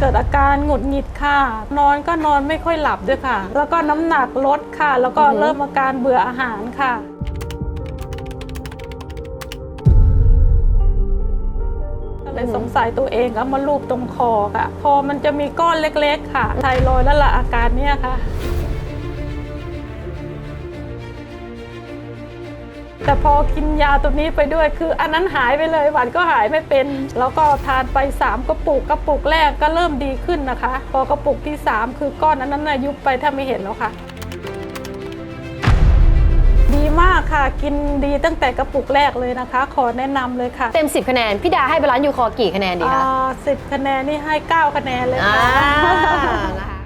เกิดอาการหงุดหงิดค่ะ นอนก็นอนไม่ค่อยหลับด้วยค่ะ แล้วก็น้ำหนักลดค่ะ แล้วก็อือฮึเริ่มอาการเบื่ออาหารค่ะ ก็เลยสงสัยตัวเองก็มาลูบตรงคอค่ะพอมันจะมีก้อนเล็กๆ ค่ะไทรอยด์แล้วล่ะอาการเนี้ยค่ะ แต่พอกินยาตัวนี้ไปด้วย คืออันนั้นหายไปเลยหวานก็หายไม่เป็น แล้วก็ทานไป3กระปุกกระปุกแรกก็เริ่มดีขึ้นนะคะ พอกระปุกที่ 3 คือก้อนอันนั้นน่ะยุบไปถ้าไม่เห็นแล้วค่ะ ดีมากค่ะกินดีตั้งแต่กระปุกแรกเลยนะคะ ขอแนะนำเลยค่ะเต็ม 10 คะแนน พี่ดาให้บาลานซ์ยูคอกี่คะแนนดีคะสิบคะแนนนี่ให้ 9 คะแนนเลยอ่าค่ะ นะคะ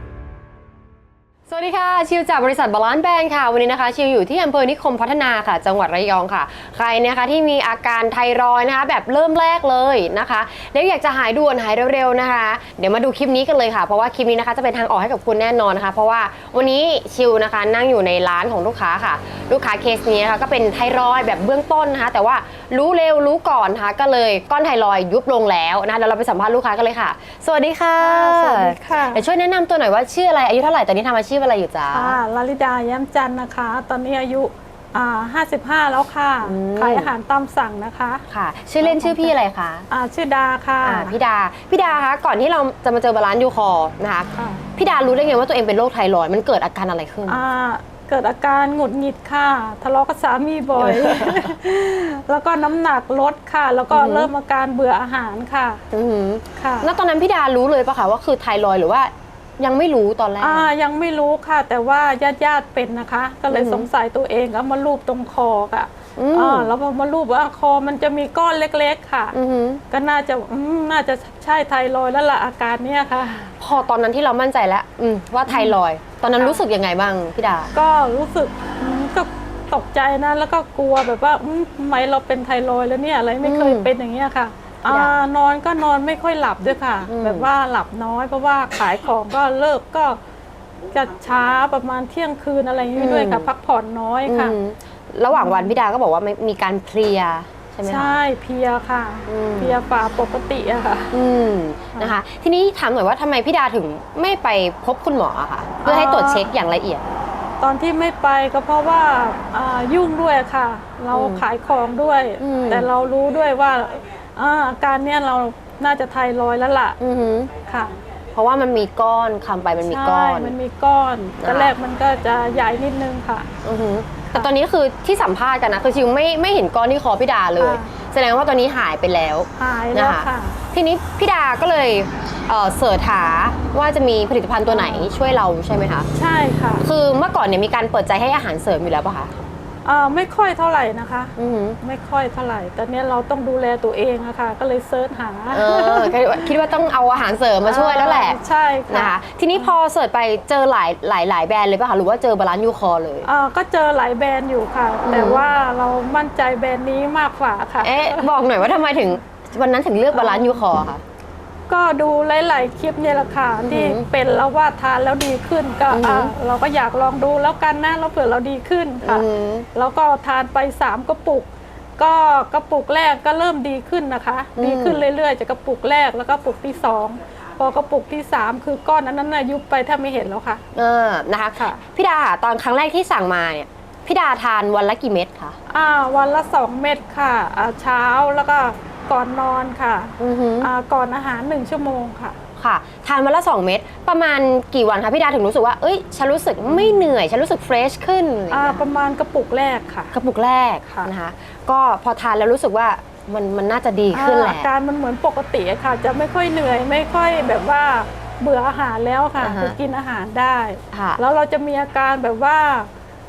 สวัสดีค่ะ ชิวจากบริษัทบาลานซ์แบงค์ค่ะ วันนี้นะคะ ชิวอยู่ที่อำเภอนิคมพัฒนาค่ะ จังหวัดระยองค่ะ ใครนะคะที่มีอาการไทรอยนะคะ แบบเริ่มแรกเลยนะคะแล้วอยากจะหายด่วนหายเร็วๆนะคะ เดี๋ยวมาดูคลิปนี้กันเลยค่ะเพราะว่าคลิปนี้นะคะจะเป็นทางออกให้กับคุณแน่นอนนะคะ เพราะว่าวันนี้ชิวนะคะนั่งอยู่ในร้านของลูกค้าค่ะ ลูกค้าเคสนี้นะคะก็เป็นไทรอยด์แบบเบื้องต้นนะคะ แต่ว่ารู้เร็วรู้ก่อนนะคะก็เลยก้อนไทรอยด์ยุบลงแล้วนะคะเดี๋ยวเราไปสัมภาษณ์ลูกค้ากันเลยค่ะ สวัสดีค่ะสวัสดีค่ะเดี๋ยวช่วยแนะนำตัวหน่อยว่าชื่ออะไรอายุเท่าไหร่ตอนนี้ทำอาชีพอะไรอยู่จ๊ะค่ะลลิดาแย้มจันทร์นะคะ ตอนนี้อายุอ่า55 แล้วค่ะอืมขายอาหารตามสั่งนะคะค่ะ ชื่อเล่นชื่อพี่อะไรคะอ่าชื่อดาค่ะอ่าพี่ดาพี่ดาคะก่อนที่เราจะมาเจอบาลานซ์ยูคอร์นะคะค่ะพี่ดารู้ได้ไงว่าตัวเองเป็นโรคไทรอยด์มันเกิดอาการอะไรขึ้น อ่า เกิดอาการหงุดหงิดค่ะ ทะเลาะกับสามีบ่อย แล้วก็น้ำหนักลดค่ะ แล้วก็อือหือเริ่มอาการเบื่ออาหารค่ะอือหือค่ะ แล้วตอนนั้นพี่ดารู้เลยปะคะว่าคือไทรอยด์หรือว่ายังไม่รู้ตอนแรก อ่ายังไม่รู้ค่ะ แต่ว่าญาติญาติๆเป็นนะคะ ก็เลยอือหือ สงสัยตัวเองก็มาลูบตรงคอค่ะ อืม อ่าแล้วพอมาลูบว่าคอมันจะมีก้อนเล็กๆค่ะ อือหือก็น่าจะอืมน่าจะใช่ไทรอยด์แล้วล่ะอาการเนี้ยค่ะ พอตอนนั้นที่เรามั่นใจแล้วอืมว่าไทรอยด์ตอนนั้นค่ะรู้สึกยังไงบ้างพี่ดา ก็รู้สึกอืมก็ตกใจนะ แล้วก็กลัวแบบว่าอืมทำไมเราเป็นไทรอยด์แล้วเนี่ยอะไรไม่เคยอืมเป็นอย่างเงี้ยค่ะอยากอ่านอนก็นอนไม่ค่อยหลับด้วยค่ะ อืม แบบว่าหลับน้อยเพราะว่าขายของก็เลิกก็จะช้าประมาณเที่ยงคืนอะไรอย่างนี้ด้วยค่ะ พักผ่อนน้อยค่ะ อืม ระหว่างวันพี่ดาก็บอกว่าไม่มีการเพลียใช่ไหมคะ ใช่เพลียค่ะ อืม เพลียฝ่าปกติอะค่ะ อืมนะคะ ทีนี้ถามหน่อยว่าทำไมพี่ดาถึงไม่ไปพบคุณหมออะคะเพื่อให้ตรวจเช็คอย่างละเอียด ตอนที่ไม่ไปก็เพราะว่าอ่ายุ่งด้วยค่ะ เราอืมขายของด้วย อืม แต่เรารู้ด้วยว่าอ่าอาการเนี้ยเราน่าจะไทรอยด์แล้วล่ะอือหือค่ะเพราะว่ามันมีก้อนคำไปมันมีก้อน ใช่มันมีก้อนนะคะตอนแรกมันก็จะใหญ่นิดนึงค่ะ อือหือ แต่ตอนนี้คือที่สัมภาษณ์กันนะคือชิวไม่ไม่เห็นก้อนที่คอพี่ดาเลยค่ะแสดงว่าตอนนี้หายไปแล้วหายแล้วนะคะค่ะทีนี้พี่ดาก็เลยเอ่อเสิร์ชหาว่าจะมีผลิตภัณฑ์ตัวไหนช่วยเราใช่ไหมคะ ใช่ค่ะ คือเมื่อก่อนเนี่ยมีการเปิดใจให้อาหารเสริมอยู่แล้วป่ะคะ อ่าไม่ค่อยเท่าไหร่นะคะ อือหือไม่ค่อยเท่าไหร่ตอนนี้เราต้องดูแลตัวเองอะค่ะ ก็เลยเซิร์ชหาเออคิดว่าคิดว่าต้องเอาอาหารเสริมมาช่วยแล้วแหละอ่าใช่นะค่ะคะทีนี้พอเสิร์ชไปเจอหลายหลายหลายแบรนด์เลยป่ะคะหรือว่าเจอบาลานซ์ยูคอเลยอ่าก็เจอหลายแบรนด์อยู่ค่ะ อืม แต่ว่าเรามั่นใจแบรนด์นี้มากกว่าค่ะ เอ๊ะบอกหน่อยว่าทำไมถึงวันนั้นถึงเลือกบาลานซ์ยูคอค่ะ ก็ดูหลายๆคลิปเนี่ยแหละค่ะอือหือที่เป็นแล้วว่าทานแล้วดีขึ้นก็อือหืออ่าเราก็อยากลองดูแล้วกันนะแล้วเผื่อเราดีขึ้นค่ะอืมแล้วก็ทานไป3กระปุก ก็กระปุกแรกก็เริ่มดีขึ้นนะคะอืมดีขึ้นเรื่อยๆจากกระปุกแรกแล้วก็กระปุกที่2พอกระปุกที่3คือก้อนอันนั้นน่ะยุบไปถ้าไม่เห็นแล้วค่ะเออนะคะค่ะพี่ดาค่ะตอนครั้งแรกที่สั่งมาเนี่ยพี่ดาทานวันละกี่เม็ดคะอ่าวันละ2เม็ดค่ะอ่าเช้าแล้วก็ ก่อนนอนค่ะอือหืออ่าก่อนอาหาร1ชั่วโมงค่ะ ค่ะ ทานวันละ 2 เม็ดประมาณกี่วันคะพี่ดาถึงรู้สึกว่า เอ้ย ฉันรู้สึกไม่เหนื่อย ฉันรู้สึกเฟรชขึ้นอะไรอย่างอ่าเงี้ยประมาณกระปุกแรกค่ะ กระปุกแรกค่ะ นะคะ ก็พอทานแล้วรู้สึกว่ามันมันน่าจะดีขึ้นแหอาละการมันเหมือนปกติอะค่ะ จะไม่ค่อยเหนื่อยไม่ค่อยแบบว่าเบื่ออาหารแล้วค่ะอ่าฮะ คือกินอาหารได้ ค่ะ แล้วเราจะมีอาการแบบว่า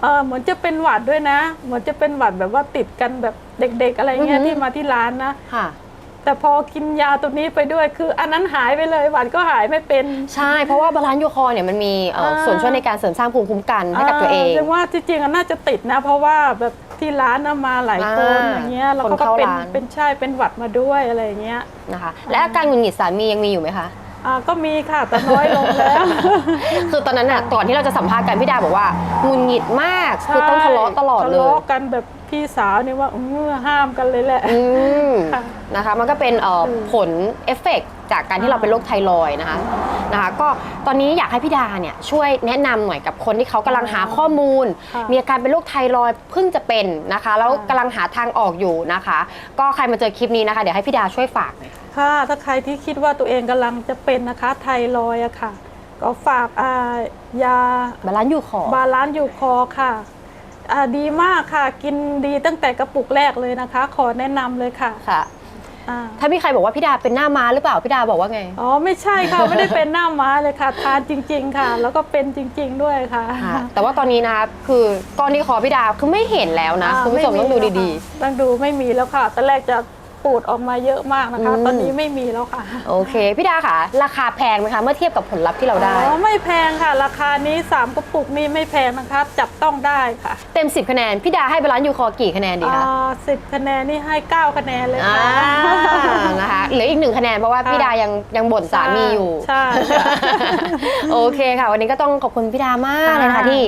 เออเหมือนจะเป็นหวัดด้วยนะ เหมือนจะเป็นหวัดแบบว่าติดกันแบบเด็ก ๆ อะไรเงี้ยอือฮึที่มาที่ร้านนะ ค่ะ แต่พอกินยาตัวนี้ไปด้วยคือ อันนั้นหายไปเลยหวัดก็หายไม่เป็น ใช่ เพราะว่าบาลานซ์ยูคอเนี่ยมันมีเอ่ออาส่วนช่วยในการเสริมสร้างภูมิคุ้มกันให้กับตัวเองาว่าที่จริงอะน่าจะติดนะ เพราะว่าแบบที่ร้านนะมาหลายคนอ่าอย่างเงี้ยแล้วคนเขาก็เข้าเป็นร้าน เป็นใช่เป็นหวัดมาด้วยอะไรอย่างเงี้ย นะคะ และอาการหงุดหงิดสามียังมีอยู่ไหมคะ อ่าก็มีค่ะแต่น้อยลงแล้ว คือตอนนั้นน่ะก่อนที่เราจะสัมภาษณ์กันพี่ดาบอกว่าหงุดหงิดมาก คือต้องทะเลาะตลอดเลทะย เลาะกันแบบ พพี่สาวเนี่ยว่าเออห้ามกันเลยแหละ อืมค่ะนะคะมันก็เป็นเอ่ออมผลเอฟเฟกต์จากการที่เราเป็นโรคไทรอยด์นะคะนะคะ ก็ตอนนี้อยากให้พี่ดาเนี่ยช่วยแนะนำหน่อยกับคนที่เขากำลังหาข้อมูล ค่ะมีอาการเป็นโรคไทรอยด์เพิ่งจะเป็นนะคะ แล้วกำลังหาทางออกอยู่นะคะ ก็ใครมาเจอคลิปนี้นะคะ เดี๋ยวให้พี่ดาช่วยฝากหน่อยค่ะ ถ้าใครที่คิดว่าตัวเองกำลังจะเป็นนะคะ ไทรอยด์อะค่ะ ก็ฝากอ่ายาบาลานซ์อยู่ขอบาลานซ์อยู่คอค่ะอ่า ดีมากค่ะ กินดีตั้งแต่กระปุกแรกเลยนะคะ ขอแนะนำเลยค่ะค่ะ อ่าถ้ามีใครบอกว่าพี่ดาเป็นหน้าม้าหรือเปล่าพี่ดาบอกว่าไงอ๋อไม่ใช่ค่ะ ไม่ได้เป็นหน้าม้าเลยค่ะ ทานจริง ๆค่ะ แล้วก็เป็นจริง ๆ ด้วยค่ะค่ะแต่ว่าตอนนี้นะคะคือก้อนที่คอพี่ดาคือไม่เห็นแล้วนะอ่าคุณผู้ชมต้องดูดีไแล้วค่ะต้องดูไม่มีแล้วค่ะตอนแรกจะ ปูดออกมาเยอะมากนะคะ อืม ตอนนี้ไม่มีแล้วค่ะๆโอเค พี่ดาค่ะ ราคาแพงไหมคะ เมื่อเทียบกับผลลัพธ์ที่เราได้ อ๋อไม่แพงค่ะ ราคานี้ 3กระปุกนี้ไม่แพงนะคะ จับต้องได้ค่ะเต็ม 10 คะแนน พี่ดาให้บาลานซ์ยูคอกี่คะแนนดีคะสิบคะแนนนี่ให้ 9 คะแนนเลยอ่าค่ะ นะคะเหลืออีกหนึ่งคะแนนเพราะว่าพี่ดายังยังบ่นสามีอยู่ ใช่ค่ะโอเคค่ะ วันนี้ก็ต้องขอบคุณพี่ดามากเลยนะคะค่ะที่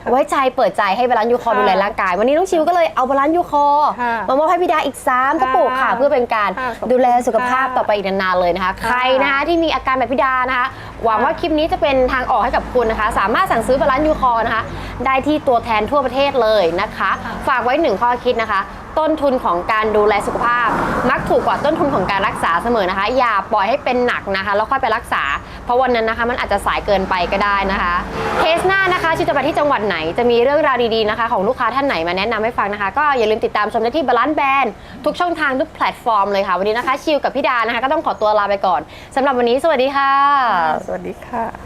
ค่ะไว้ใจเปิดใจให้บาลานซ์ยูคอค่ะดูแลร่างกาย วันนี้น้องชิวก็เลยเอาบาลานซ์ยูคอค่ะมามอบให้พี่ดาอีก3กระปุกค่ะ ค่ะเพื่อเป็นการค่ะขอบคุณดูแลสุขภาพค่ะต่อไปอีกนานๆเลยนะคะค่ะใครนะคะที่มีอาการแบบพี่ดานะคะ หวังว่าคลิปนี้จะเป็นทางออกให้กับคุณนะคะ สามารถสั่งซื้อบาลานซ์ยูคอนะคะ ได้ที่ตัวแทนทั่วประเทศเลยนะคะ ฝากไว้หนึ่งข้อคิดนะคะ ต้นทุนของการดูแลสุขภาพ มักถูกกว่าต้นทุนของการรักษาเสมอนะคะ อย่าปล่อยให้เป็นหนักนะคะ แล้วค่อยไปรักษาเพ ราะวันนั้นนะคะมันอาจจะสายเกินไปก็ได้นะคะเคสหน้านะคะชิวจะไปที่จังหวัดไหนจะมีเรื่องราวดีๆนะคะ ของลูกค้าท่านไหนมาแนะนำให้ฟังนะคะ ก็อย่าลืมติดตามชมได้ที่บาลานซ์แบนทุกช่องทางทุกแพลตฟอร์มเลยค่ะ วันนี้นะคะชิวกับพี่ดานะคะ ก็ต้องขอตัวลาไปก่อนสำหรับวันนี้สวัสดีค่ะ สวัสดีค่ะ